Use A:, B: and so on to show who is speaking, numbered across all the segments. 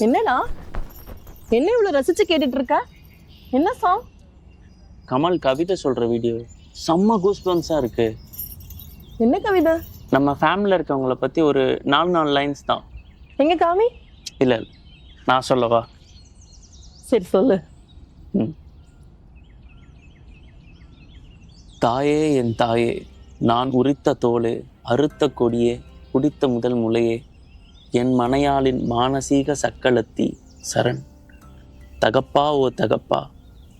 A: என்னடா? என்ன இவ்வளவு ரசிச்சு கேட்டுட்டு இருக்க என்ன சாங்
B: கமல் கவிதை சொல்ற வீடியோ செம்ம கூஸ்பம்ஸா இருக்கு.
A: என்ன கவிதை?
B: நம்ம ஃபேமிலியில் இருக்கவங்கள பத்தி ஒரு நாலு நாலு லைன்ஸ் தான்.
A: எங்க காமி?
B: இல்ல இல்ல. நான் சொல்லவா?
A: சரி சொல்லு.
B: ம். தாயே என் தாயே நான் உரித்த தோளே அறுத்த கொடியே குடித்த முதல் முளையே என் மனையாளின் மானசீக சக்களத்தி சரண். தகப்பா ஓ தகப்பா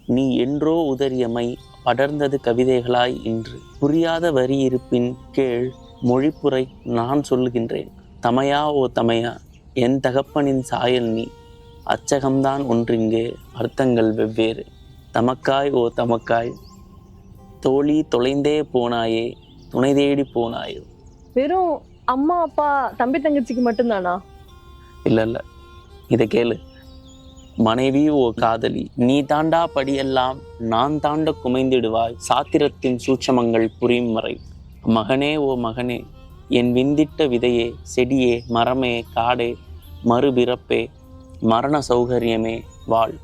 B: நீ என்றோ உதறியமை படர்ந்தது கவிதைகளாய் இன்று. புரியாத வரி இருப்பின் கீழ் மொழிப்புரை நான் சொல்லுகின்றேன். தமையா ஓ தமையா என் தகப்பனின் சாயல் நீ. அச்சகம்தான் ஒன்றிங்கே அர்த்தங்கள் வெவ்வேறு. தமக்காய் ஓ தமக்காய் தோழி தொலைந்தே போனாயே துணை தேடி போனாயோ.
A: வெறும் அம்மா அப்பா தம்பி தங்கச்சிக்கு மட்டும்தானா?
B: இல்ல இல்ல. இதை கேளு. மனைவி ஓ காதலி நீ தாண்டா படியெல்லாம் நான் தாண்ட குமைந்திடுவாய் சாத்திரத்தின் சூட்சமங்கள் புரியும் வரை. மகனே ஓ மகனே என் விந்திட்ட விதையே செடியே மரமே காடே மறுபிறப்பே மரண சௌகரியமே வாழ்.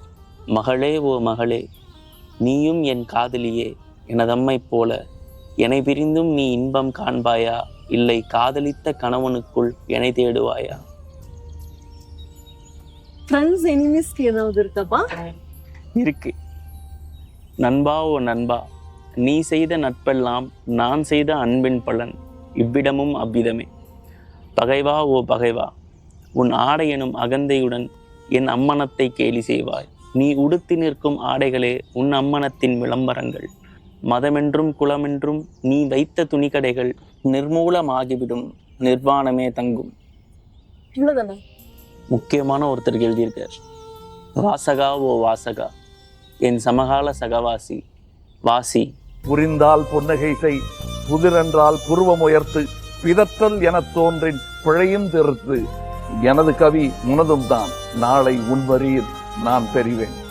B: மகளே ஓ மகளே நீயும் என் காதலியே எனதம்மை போல என்னை பிரிந்தும் நீ இன்பம் காண்பாயா? இல்லை காதலித்த கணவனுக்குள் என்னை தேடுவாயா?
A: ஃப்ரெண்ட்ஸ் எனிமிஸ்க்கு ஏதாவது இருக்கப்பா
B: இருக்கு. நண்பா ஓ நண்பா நீ செய்த நட்பெல்லாம் நான் செய்த அன்பின் பலன் இவ்விடமும் அவ்விதமே. பகைவா ஓ பகைவா உன் ஆடை எனும் அகந்தையுடன் என் அம்மனத்தை கேலி செய்வாய். நீ உடுத்தி நிற்கும் ஆடைகளே உன் அம்மனத்தின் விளம்பரங்கள். மதமென்றும் குலமென்றும் நீ வைத்த துணிக்கடைகள் நிர்மூலமாகிவிடும் நிர்வாணமே தங்கும். முக்கியமான ஒருத்தருக்கு எழுதியிருக்கார். வாசகா ஓ வாசகா என் சமகால சகவாசி வாசி.
C: புரிந்தால் புன்னகை செய் புதிரென்றால் புருவம் உயர்த்து பிதற்றல் எனத் தோன்றின் பிழையும் திருத்து. எனது கவி உனதும் தான் நாளை உன் வரியில் நான் பெறுவேன்